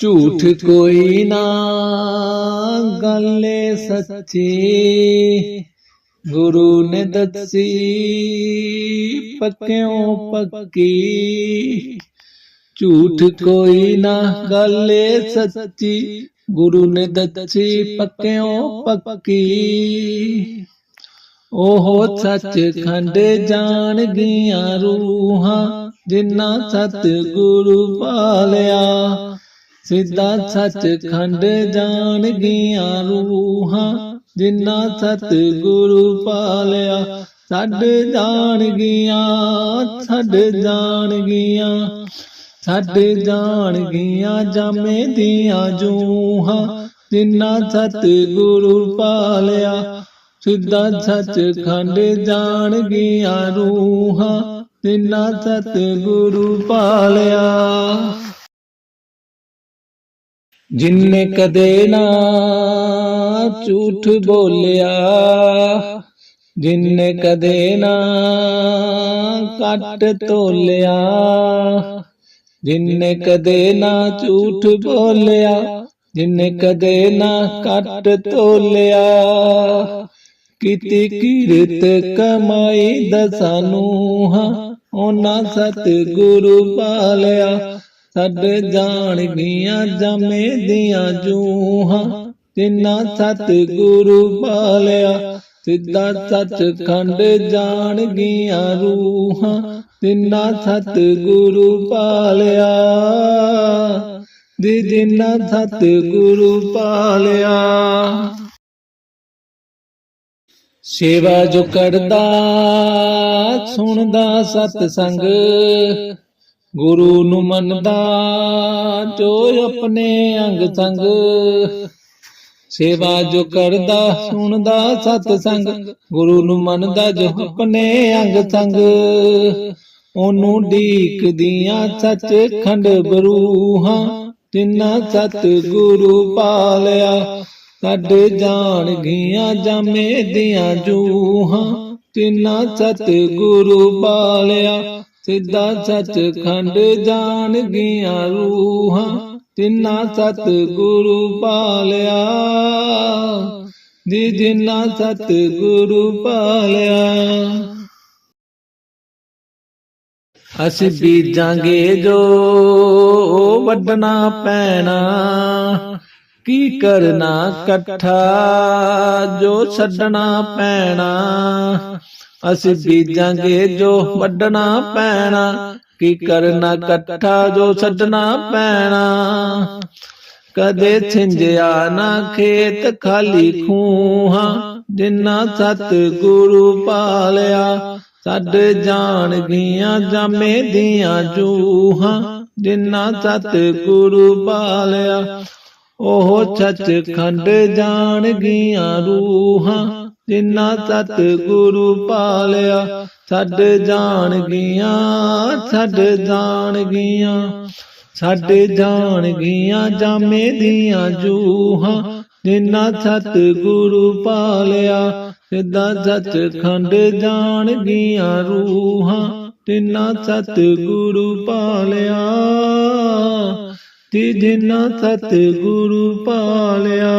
ਝੂਠ ਕੋਈ ਨਾ ਗੱਲੇ ਸੱਚੀ। ਗੁਰੂ ਨੇ ਦੱਸੀ ਪੱਕਿਓ ਪੱਕੀ। ਝੂਠ ਕੋਈ ਨਾ ਗੱਲੇ ਸੱਚੀ। ਗੁਰੂ ਨੇ ਦੱਸੀ ਪੱਕਿਓ ਪੱਕੀ। ਉਹ ਸੱਚ ਖੰਡ ਜਾਣ ਗਈਆਂ ਰੂਹਾਂ ਜਿਨ੍ਹਾਂ ਸਤ ਗੁਰੂ ਪਾਲਿਆ। ਸਿੱਧਾ ਸੱਚ ਖੰਡ ਜਾਣ ਗਈਆਂ ਰੂਹਾਂ ਜਿਨ੍ਹਾਂ ਸਤ ਗੁਰੂ ਪਾਲਿਆ, ਛੱਡ ਜਾਣ ਗਈਆਂ ਛੱਡ ਜਾਣ ਗਈਆਂ ਛੱਡ ਜਾਣ ਗਈਆਂ ਜਾਮੇ ਦੀਆਂ ਜੂਹਾਂ ਜਿਨ੍ਹਾਂ ਸਤ ਗੁਰੂ ਪਾਲਿਆ, ਸਿੱਧਾ ਸੱਚ ਖੰਡ ਜਾਣ ਗਈਆਂ ਰੂਹਾਂ ਜਿਨ੍ਹਾਂ ਸਤ ਗੁਰੂ ਪਾਲਿਆ। ਜਿਨਨੇ ਕਦੇ ਨਾ ਝੂਠ ਬੋਲਿਆ ਜਿਨਨੇ ਕਦੇ ਨਾ ਕੱਟ ਤੋਲਿਆ ਜਿਨਨੇ ਕਦੇ ਨਾ ਝੂਠ ਬੋਲਿਆ ਜਿਨਨੇ ਕਦੇ ਨਾ ਕੱਟ ਤੋਲਿਆ। ਕੀਤੀ ਕਿਰਤ ਕਮਾਈ ਦਸਾਨੂੰ ਹਾਂ, ਉਹਨਾਂ ਸਤ ਗੁਰੂ ਪਾਲਿਆ ਛੱਡ ਜਾਣ ਗਈਆਂ ਜਮੇ ਦੀਆਂ ਜੂਹਾਂ। ਤਿੰਨਾ ਸਤ ਗੁਰੂ ਪਾਲਿਆ, ਸਿੱਧਾ ਸੱਚ ਖੰਡ ਜਾਣ ਗਈਆਂ ਰੂਹਾਂ। ਤਿੰਨਾ ਸਤ ਗੁਰੂ ਪਾਲਿਆ ਜੀ ਜਿਨ੍ਹਾਂ ਸਤ ਗੁਰੂ ਪਾਲਿਆ। ਸੇਵਾ ਜੋ ਕਰਦਾ, ਸੁਣਦਾ ਸਤ ਸੰਗ ਗੁਰੂ ਨੂੰ ਮੰਨਦਾ, ਜੋ ਆਪਣੇ ਅੰਗ ਸੰਗ। ਸੇਵਾ ਜੋ ਕਰਦਾ, ਸੁਣਦਾ ਸਤ ਸੰਗ ਗੁਰੂ ਨੂੰ ਮੰਨਦਾ, ਜੋ ਆਪਣੇ ਅੰਗ ਸੰਗ। ਉਹਨੂੰ ਢੀਕਦੀਆਂ ਸੱਚ ਖੰਡ ਬਰੂਹਾਂ ਤਿੰਨਾ ਸਤ ਗੁਰੂ ਪਾਲਿਆ। ਛੱਡ ਜਾਣ ਗਈਆਂ ਜਾਮੇ ਦੀਆਂ ਜੂਹਾਂ ਤਿੰਨਾ ਸਤ ਗੁਰੂ ਪਾਲਿਆ। ਸਿੱਧਾ ਸੱਚ ਖੰਡ ਜਾਣ ਗਈਆਂ ਰੂਹਾਂ, ਤਿੰਨਾ ਸਤ ਗੁਰੂ ਪਾਲਿਆ। ਜੀ ਜਿੰਨਾ ਸਤ ਗੁਰੂ ਪਾਲਿਆ। ਅਸੀਂ ਬੀਜਾਂਗੇ ਜੋ ਵੱਢਣਾ ਪੈਣਾ। ਕੀ ਕਰਨਾ ਇਕੱਠਾ? ਜੋ ਛੱਡਣਾ ਪੈਣਾ, ਅਸੀਂ ਬੀਜਾਂਗੇ ਜੋ ਵੱਢਣਾ ਪੈਣਾ। ਕੀ ਕਰਨਾ ਇਕੱਠਾ? ਜੋ ਛੱਡਣਾ ਪੈਣਾ। ਕਦੇ ਛਿੰਜਿਆ ਨਾ ਖੇਤ ਖਾਲੀ ਖੂਹਾਂ, ਜਿੰਨਾ ਸਤ ਗੁਰੂ ਪਾਲਿਆ। ਛੱਡ ਜਾਣ ਗੀਆਂ ਜਾਮੇ ਦੀਆਂ ਜੂਹਾਂ, ਜਿੰਨਾ ਸਤ ਗੁਰੂ ਪਾਲਿਆ। ਉਹ ਸੱਚ ਖੰਡ ਜਾਣ ਗਈਆਂ ਰੂਹਾਂ ਜਿਨ੍ਹਾਂ ਸਤ ਗੁਰੂ ਪਾਲਿਆ। ਛੱਡ ਜਾਣ ਗਈਆਂ ਛੱਡ ਜਾਣ ਗਈਆਂ ਛੱਡ ਜਾਣ ਗਈਆਂ ਜਾਮੇ ਦੀਆਂ ਜੂਹਾਂ ਜਿਨ੍ਹਾਂ ਸਤ ਗੁਰੂ ਪਾਲਿਆ। ਸਿੱਧਾ ਸੱਚ ਖੰਡ ਜਾਣ ਗਈਆਂ ਰੂਹਾਂ ਤਿੰਨਾ ਸਤ ਗੁਰੂ ਪਾਲਿਆ। ਤੇ ਜਿਨ੍ਹਾਂ ਸਤ ਗੁਰੂ ਪਾਲਿਆ।